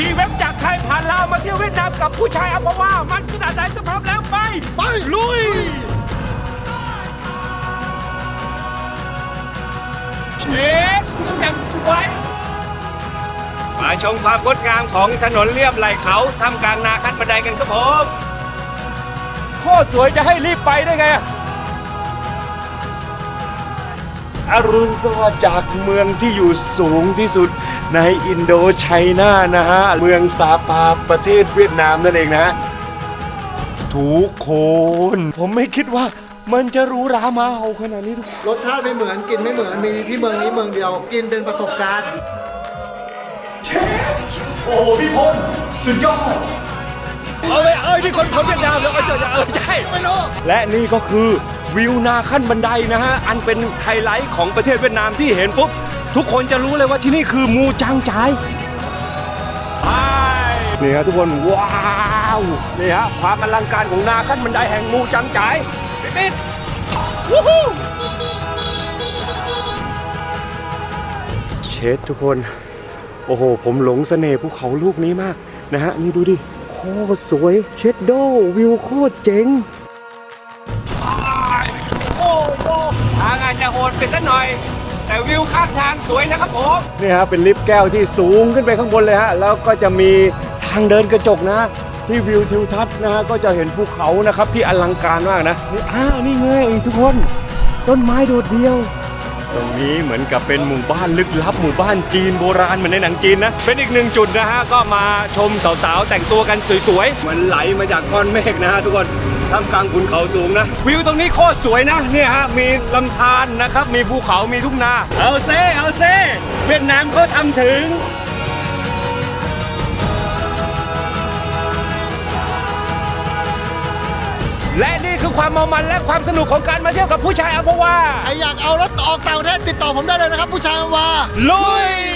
ขี่เว็บจากไทยผ่านลาวมาเที่ยวเวียดนามกับผู้ชายอัมพวามันขนาดไหนจะพร้อมแล้วไป ไป ลุยเชฟอย่างสวยมาชมความงดงามของถนนเลียบไหลเขาทำกลางนาคัดบันไดกันครับผมโคตรสวยจะให้รีบไปได้ไงอะอรุณสวัสดิ์จากเมืองที่อยู่สูงที่สุด ในอินโดไชน่านะฮะ เมืองซาปาประเทศเวียดนามนั่นเองนะ ทุกคน ผมไม่คิดว่ามันจะหรู้รามาเอาขนาดนี้ทุกรสชาติไม่เหมือนกินไม่เหมือนมีที่เมืองนี้เมืองเดียว กินเป็นประสบการณ์ เชฟโอ้โหพี่พลสุดยอด เอาเลยเอ้ยนี่คนคนเวียดนามแล้วเออเจอเออใช่ไม่รู้และนี่ก็คือวิวนาขั้นบันไดนะฮะ อันเป็นไฮไลท์ของประเทศเวียดนามที่เห็นปุ๊บ ทุกคนจะรู้เลยว่าที่นี่คือมูจางจายไปนี่ฮะทุกคน ว้าว นี่ฮะความอลังการของนาขั้นบันไดแห่งมูจางจายปิดๆวู้ฮู้เชดทุกคน โอ้โห ผมหลงเสน่ห์ภูเขาลูกนี้มากนะฮะ นี่ดูดิ โคตรสวย เชดโดวิวโคตรเจ๋งโอ้โหทางอาจจะโหดไปสักหน่อย แต่วิวข้างทางสวยนะครับผม นี่ฮะเป็นลิฟต์แก้วที่สูงขึ้นไปข้างบนเลยฮะแล้วก็จะมีทางเดินกระจกนะ ที่วิวทิวทัศน์นะฮะก็จะเห็นภูเขานะครับที่อลังการมากนะนี่อ้าวนี่ไงทุกคน ต้นไม้โดดเดียว ตรงนี้เหมือนกับเป็นหมู่บ้านลึกลับหมู่บ้านจีนโบราณเหมือนในหนังจีนนะ เป็นอีกหนึ่งจุดนะฮะก็มาชมสาวๆแต่งตัวกันสวยๆมันไหลมาจากก้อนเมฆนะฮะทุกคนท่ามกลางขุนเขาสูงนะ วิวตรงนี้โคตรสวยนะเนี่ยฮะมีลำธารนะครับ มีภูเขามีทุ่งนา เอาเซ่เอาเซ่เวียดนามเขาทำถึง และนี่คือความเมามันและความสนุกของการมาเที่ยวกับผู้ชายอัมพวาใครอยากเอารถออกต่างประเทศติดต่อผมได้เลยนะครับ ผู้ชายว่าลุย